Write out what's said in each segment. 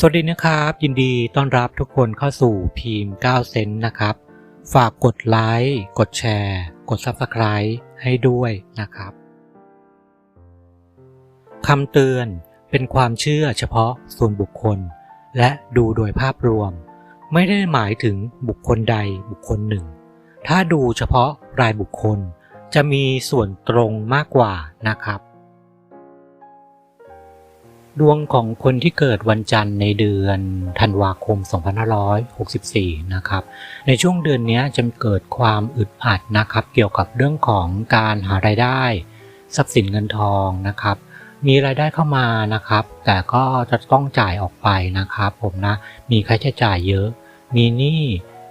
สวัสดีนะครับ ยินดีต้อนรับทุกคนเข้าสู่พีม9เซนต์นะครับ ฝากกดไลค์กดแชร์ กด Subscribe ให้ด้วยนะครับคำเตือนเป็นความเชื่อเฉพาะส่วนบุคคล และดูโดยภาพรวม ไม่ได้หมายถึงบุคคลใดบุคคลหนึ่ง ถ้าดูเฉพาะรายบุคคล จะมีส่วนตรงมากกว่านะครับ ดวงของคนที่เกิดวันจันทร์ในเดือนธันวาคม 2564 นะครับ ในช่วงเดือนนี้จะเกิดความอึดอัดนะครับ เกี่ยวกับเรื่องของการหารายได้ ทรัพย์สินเงินทองนะครับ มีรายได้เข้ามานะครับ แต่ก็จะต้องจ่ายออกไปนะครับ ผมนะ มีค่าใช้จ่ายเยอะ มีหนี้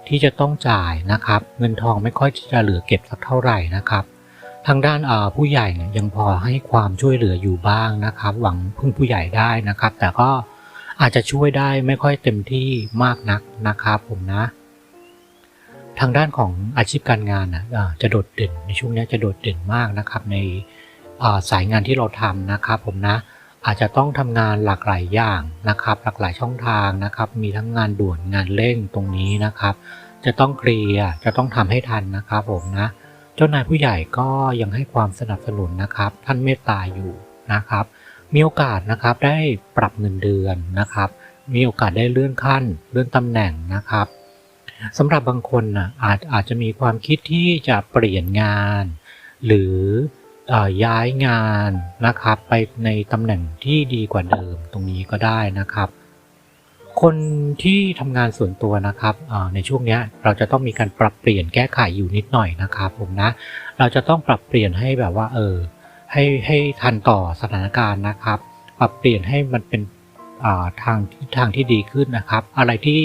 ที่จะต้องจ่ายนะครับ เงินทองไม่ค่อยจะเหลือเก็บสักเท่าไหร่นะครับ ทางด้านผู้ใหญ่เนี่ยยังพอให้ความช่วยเหลืออยู่บ้างนะครับ หวังพึ่งผู้ใหญ่ได้นะครับ แต่ก็อาจจะช่วยได้ไม่ค่อยเต็มที่มากนักนะครับผมนะ ทางด้านของอาชีพการงานนะจะโดดเด่นในช่วงนี้จะโดดเด่นมากนะครับ ในสายงานที่เราทำนะครับผมนะอาจจะต้องทำงานหลากหลายอย่างนะครับ หลากหลายช่องทางนะครับ มีทั้งงานด่วนงานเร่งตรงนี้นะครับ จะต้องเคลียร์จะต้องทำให้ทันนะครับผมนะ เจ้านายผู้ใหญ่ก็ยังให้ความสนับสนุนนะครับ ท่านเมตตาอยู่นะครับ มีโอกาสนะครับได้ปรับเงินเดือนนะครับ มีโอกาสได้เลื่อนขั้น เลื่อนตำแหน่งนะครับสำหรับบางคนนะอาจอาจจะมีความคิดที่จะเปลี่ยนงาน หรือย้ายงานนะครับ ไปในตำแหน่งที่ดีกว่าเดิมตรงนี้ก็ได้นะครับ คนที่ทำงานส่วนตัวนะครับในช่วงนี้เราจะต้องมีการปรับเปลี่ยนแก้ไขอยู่นิดหน่อยนะครับผมนะ เราจะต้องปรับเปลี่ยนให้แบบว่าเออให้ให้ทันต่อสถานการณ์นะครับ ปรับเปลี่ยนให้มันเป็นทางทางที่ดีขึ้นนะครับ อะไรที่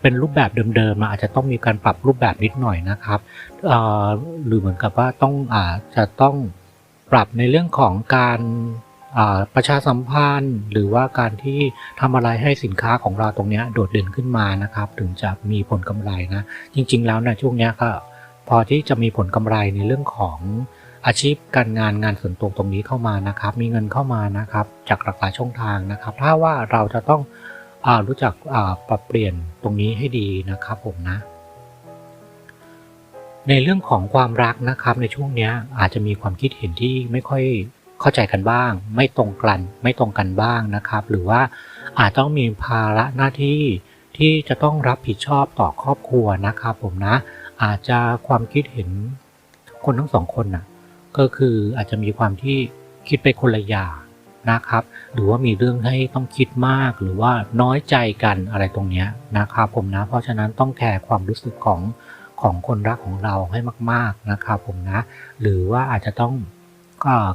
เป็นรูปแบบเดิมๆอาจจะต้องมีการปรับรูปแบบนิดหน่อยนะครับหรือเหมือนกับว่าต้องอาจจะต้องปรับในเรื่องของการ ประชาสัมพันธ์หรือว่าการที่ทำอะไรให้สินค้าของเราตรงนี้โดดเด่นขึ้นมานะครับ ถึงจะมีผลกำไรนะ จริง ๆ แล้วนะช่วงนี้ก็พอที่จะมีผลกำไรในเรื่องของอาชีพการงานงานส่วนตัวตรงนี้เข้ามานะครับ มีเงินเข้ามานะครับ จากหลากหลายช่องทางนะครับ ถ้าว่าเราจะต้องอรู้จักปรับเปลี่ยนตรงนี้ให้ดีนะครับผมนะ ในเรื่องของความรักนะครับในช่วงนี้อาจจะมีความคิดเห็นที่ไม่ค่อย เข้าใจกันบ้าง ไม่ตรงกันไม่ตรงกันบ้างนะครับ หรือว่าอาจต้องมีภาระหน้าที่ที่จะต้องรับผิดชอบต่อครอบครัวนะครับผมนะ อาจจะความคิดเห็นคนทั้งสองคนนะ่ะก็คืออาจจะมีความที่คิดไปคนละอย่างนะครับ หรือว่ามีเรื่องให้ต้องคิดมากหรือว่าน้อยใจกันอะไรตรงนี้นะครับผมนะ เพราะฉะนั้นต้องแคร์ความรู้สึกของของคนรักของเราให้มาก ๆนะครับผมนะ หรือว่าอาจจะต้อง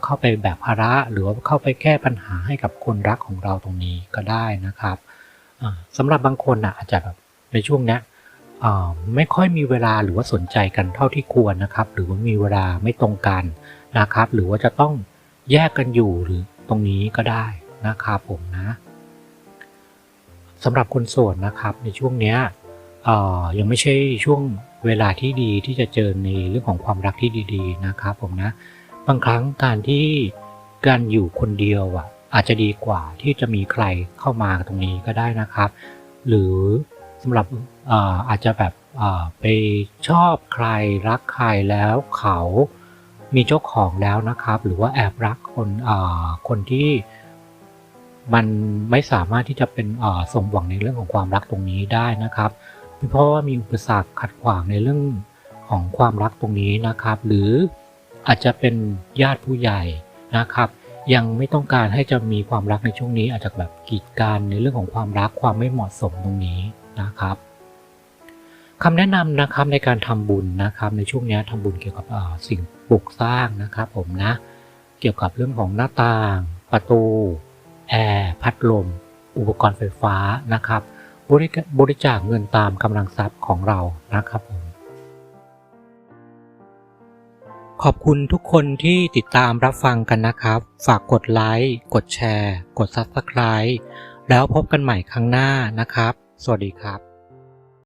เข้าไปแบกภาระหรือว่าเข้าไปแก้ปัญหาให้กับคนรักของเราตรงนี้ก็ได้นะครับสำหรับบางคนนะอาจจะแบบในช่วงนี้ไม่ค่อยมีเวลาหรือว่าสนใจกันเท่าที่ควรนะครับ หรือว่ามีเวลาไม่ตรงกันนะครับ หรือว่าจะต้องแยกกันอยู่หรือตรงนี้ก็ได้นะครับผมนะสำหรับคนโสดนะครับในช่วงนี้ยังไม่ใช่ช่วงเวลาที่ดีที่จะเจอในเรื่องของความรักที่ดี ๆ นะครับผมนะ บางครั้งการที่การอยู่คนเดียวอะ อาจจะดีกว่าที่จะมีใครเข้ามาตรงนี้ก็ได้นะครับ หรือสำหรับอาอาจจะแบบไปชอบใครรักใครแล้วเขามีเจ้าของแล้วนะครับ หรือว่าแอบรักคนคนที่มันไม่สามารถที่จะเป็นสมหวังในเรื่องของความรักตรงนี้ได้นะครับเพราะว่ามีอุปสรรคขัดขวางในเรื่องของความรักตรงนี้นะครับ หรือ อาจจะเป็นญาติผู้ใหญ่นะครับ ยังไม่ต้องการให้จะมีความรักในช่วงนี้ อาจจะแบบกีดกันในเรื่องของความรักความไม่เหมาะสมตรงนี้นะครับคำแนะนำนะครับในการทำบุญนะครับในช่วงนี้ทำบุญเกี่ยวกับสิ่งปลูกสร้างนะครับผมนะเกี่ยวกับเรื่องของหน้าต่าง ประตู แอร์พัดลม อุปกรณ์ไฟฟ้านะครับ บริจาคเงินตามกำลังทรัพย์ของเรานะครับผม ขอบคุณทุกคนที่ติดตามรับฟังกันนะครับ ฝากกดไลค์ กดแชร์ กด Subscribe แล้วพบกันใหม่ครั้งหน้านะครับ สวัสดีครับ